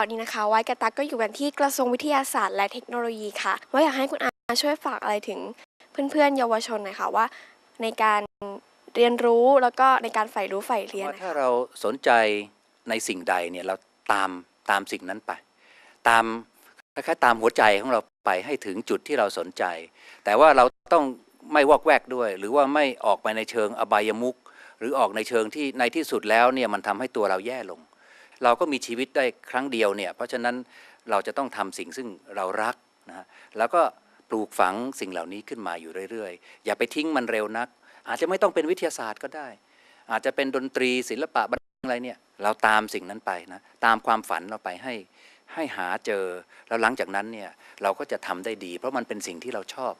ตอนนี้นะคะไว้กับตักก็อยู่กันที่กระทรวงวิทยาศาสตร์และเทคโนโลยีค่ะไว่าอยากให้คุณอาช่วยฝากอะไรถึงเพื่อนๆเยาวชนหน่อยค่ะว่า ในการเรียนรู้แล้วก็ในการใฝ่รู้ใฝ่เรียนถ้าเราสนใจในสิ่งใดเนี่ยเราตามตามสิ่งนั้นไป ตามคล้ายๆตามหัวใจของเราไปให้ถึงจุดที่เราสนใจ แต่ว่าเราต้องไม่วอกแวกด้วย หรือว่าไม่ออกไปในเชิงอบายมุขหรือออกในเชิงที่ในที่สุดแล้วเนี่ยมันทำให้ตัวเราแย่ลง เราก็มีชีวิตได้ครั้งเดียวเนี่ยเพราะฉะนั้นเราจะต้องทำสิ่งซึ่งเรารักนะแล้วก็ปลูกฝังสิ่งเหล่านี้ขึ้นมาอยู่เรื่อยๆ อย่าไปทิ้งมันเร็วนัก อาจจะไม่ต้องเป็นวิทยาศาสตร์ก็ได้ อาจจะเป็นดนตรีศิลปะบันอะไรเนี่ยเราตามสิ่งนั้นไปนะตามความฝันเราไปให้ให้หาเจอแล้วหลังจากนั้นเนี่ยเราก็จะทำได้ดี เพราะมันเป็นสิ่งที่เราชอบ